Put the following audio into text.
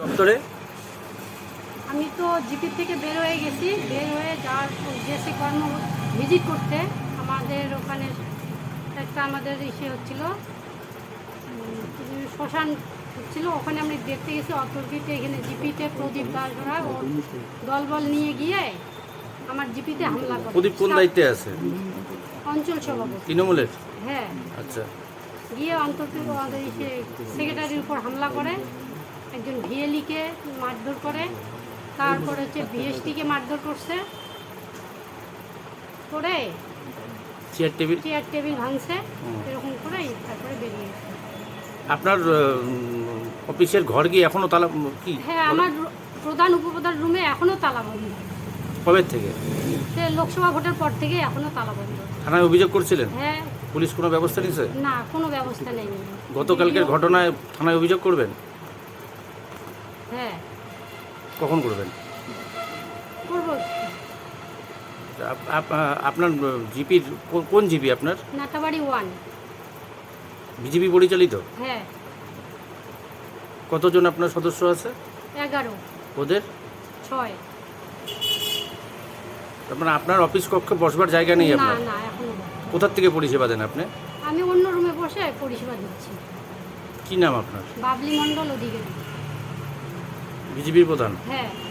দপ্তরে? আমি তো জিপি থেকে বের হয়ে গেছি। বের হয়ে যাওয়ার গেছি কর্ম ভিজিট করতে আমাদের ওখানে একটা আমাদের ইসে হচ্ছিল শ্মশান হচ্ছিল ওখানে আমি দেখতে গেছি অতর্কিতে এখানে জিপিতে প্রদীপ দাস ওরা দলবল নিয়ে গিয়ে আমার জিপিতে হামলা করে। প্রদীপ কোন দায়িত্বে আছে? অঞ্চল সভাপতি। তৃণমূলের? হ্যাঁ। আচ্ছা। গিয়ে ইসে সেক্রেটারির উপর হামলা করে। একজন ভিএলিকে মারধর করে তারপর হচ্ছে বিএসটিকে মারধর করছে করে চেয়ার টেবিল? চেয়ার টেবিল ভাঙছে এরকম করেই তারপরে বেরিয়ে গেছে। আপনার অফিসের ঘর গিয়ে এখনও তালা কি? হ্যাঁ আমার প্রধান উপপ্রধান রুমে এখনও তালা বন্ধ। কবে থেকে? সে লোকসভা ভোটের পর থেকে এখনও তালা বন্ধ। থানায় অভিযোগ করছিলেন? হ্যাঁ। পুলিশ কোনো ব্যবস্থা নিয়েছে? না কোনো ব্যবস্থা নেই। গতকালকের ঘটনায় থানায় অভিযোগ করবেন? হ্যাঁ। কখন করবেন? করব। আপ- আপ- আপনার জিপির কোন জিপি আপনার? নাটাবাড়ি ওয়ান। বিজেপি পরিচালিত? হ্যাঁ। কতজন আপনার সদস্য আছে? এগারো। ওদের? ছয়। মানে আপনার অফিস কক্ষে বসবার জায়গা নেই আপনার? না এখনও কোথার থেকে পরিষেবা দেন আপনি? আমি অন্য রুমে বসে পরিষেবা দিচ্ছি। কি নাম আপনার? বাবলি মণ্ডল অধিকারী বিজেপির প্রধান? হ্যাঁ।